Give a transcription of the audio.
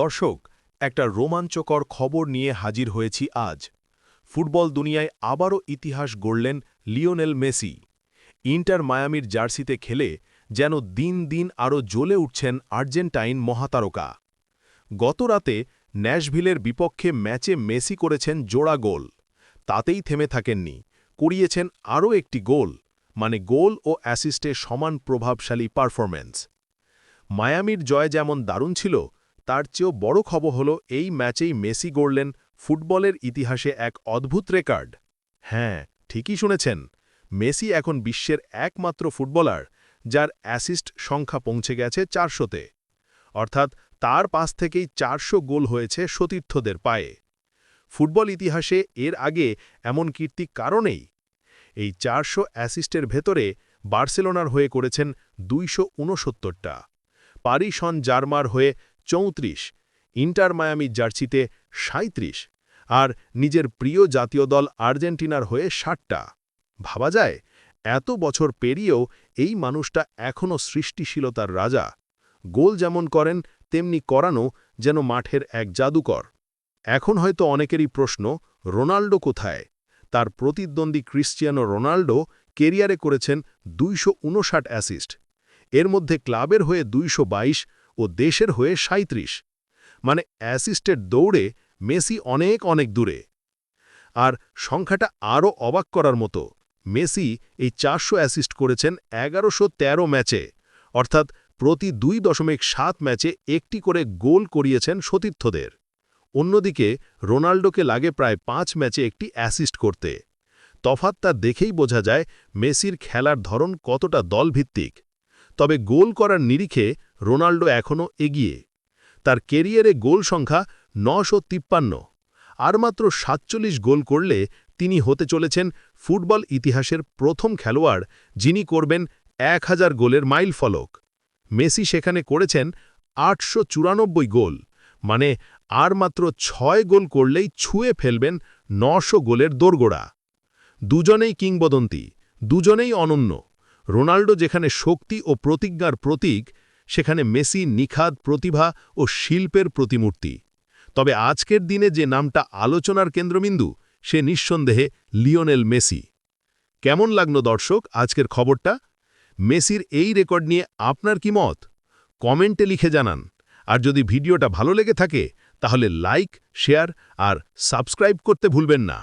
দর্শক, একটা রোমাঞ্চকর খবর নিয়ে হাজির হয়েছি আজ। ফুটবল দুনিয়ায় আবারও ইতিহাস গড়লেন লিওনেল মেসি। ইন্টার মায়ামির জার্সিতে খেলে যেন দিন দিন আরও জ্বলে উঠছেন আর্জেন্টাইন মহাতারকা। গত রাতে ন্যাশভিলের বিপক্ষে ম্যাচে মেসি করেছেন জোড়া গোল। তাতেই থেমে থাকেননি করিয়েছেন আরও একটি গোল মানে গোল ও অ্যাসিস্টে সমান প্রভাবশালী পারফরম্যান্স। মায়ামির জয় যেমন দারুণ ছিল তার চেয়েও বড় খবর হল, এই ম্যাচেই মেসি গড়লেন ফুটবলের ইতিহাসে এক অদ্ভুত রেকর্ড। হ্যাঁ ঠিকই শুনেছেন, মেসি এখন বিশ্বের একমাত্র ফুটবলার, যার অ্যাসিস্ট সংখ্যা পৌঁছে গেছে চারশোতে। অর্থাৎ তার পাশ থেকেই চারশো গোল হয়েছে সতীর্থদের পায়ে। ফুটবল ইতিহাসে এর আগে এমন কীর্তি কারণেই এই চারশো অ্যাসিস্টের ভেতরে বার্সেলোনার হয়ে করেছেন দুইশো উনসত্তরটা। পারিসন জার্মার হয়ে চৌত্রিশ, ইন্টার মায়ামি জার্সিতে সাঁত্রিশ আর নিজের প্রিয় জাতীয় দল আর্জেন্টিনার হয়ে ষাটটা। ভাবা যায়, এত বছর পেরিয়েও এই মানুষটা এখনও সৃষ্টিশীলতার রাজা। গোল যেমন করেন, তেমনি করানো যেন মাঠের এক জাদুকর। এখন হয়তো অনেকেরই প্রশ্ন, রোনাল্ডো কোথায়? তার প্রতিদ্বন্দ্বী ক্রিশ্চিয়ানো রোনাল্ডো কেরিয়ারে করেছেন দুইশো উনষাট অ্যাসিস্ট। এর মধ্যে ক্লাবের হয়ে দুইশো বাইশ ও দেশের হয়ে সাঁত্রিশ মানে অ্যাসিস্টের দৌড়ে মেসি অনেক অনেক দূরে। আর সংখ্যাটা আরও অবাক করার মতো, মেসি এই চারশো অ্যাসিস্ট করেছেন এগারোশো তেরো ম্যাচে, অর্থাৎ প্রতি দুই দশমিক সাত ম্যাচে একটি করে গোল করিয়েছেন সতীর্থদের। অন্যদিকে রোনাল্ডোকে লাগে প্রায় পাঁচ ম্যাচে একটি অ্যাসিস্ট করতে। তফাৎ তা দেখেই বোঝা যায় মেসির খেলার ধরন কতটা দলভিত্তিক। তবে গোল করার নিরিখে রোনাল্ডো এখনও এগিয়ে। তার কেরিয়ারে গোল সংখ্যা নশো তিপ্পান্ন। আর মাত্র সাতচল্লিশ গোল করলে তিনি হতে চলেছেন ফুটবল ইতিহাসের প্রথম খেলোয়াড়, যিনি করবেন এক হাজার গোলের মাইল ফলক। মেসি সেখানে করেছেন আটশো চুরানব্বই গোল মানে আর মাত্র ছয় গোল করলেই ছুঁয়ে ফেলবেন নশো গোলের দোরগোড়া। দুজনেই কিংবদন্তি, দুজনেই অনন্য। রোনাল্ডো যেখানে শক্তি ও প্রতিজ্ঞার প্রতীক, সেখানে মেসি নিখাদ প্রতিভা ও শিল্পের প্রতিমূর্তি। তবে আজকের দিনে যে নামটা আলোচনার কেন্দ্রবিন্দু, সে নিঃসন্দেহে লিওনেল মেসি। কেমন লাগল দর্শক, আজকের খবরটা? মেসির এই রেকর্ড নিয়ে আপনার কি মত? কমেন্টে লিখে জানান। আর যদি ভিডিওটা ভালো লেগে থাকে, তাহলে লাইক, শেয়ার আর সাবস্ক্রাইব করতে ভুলবেন না।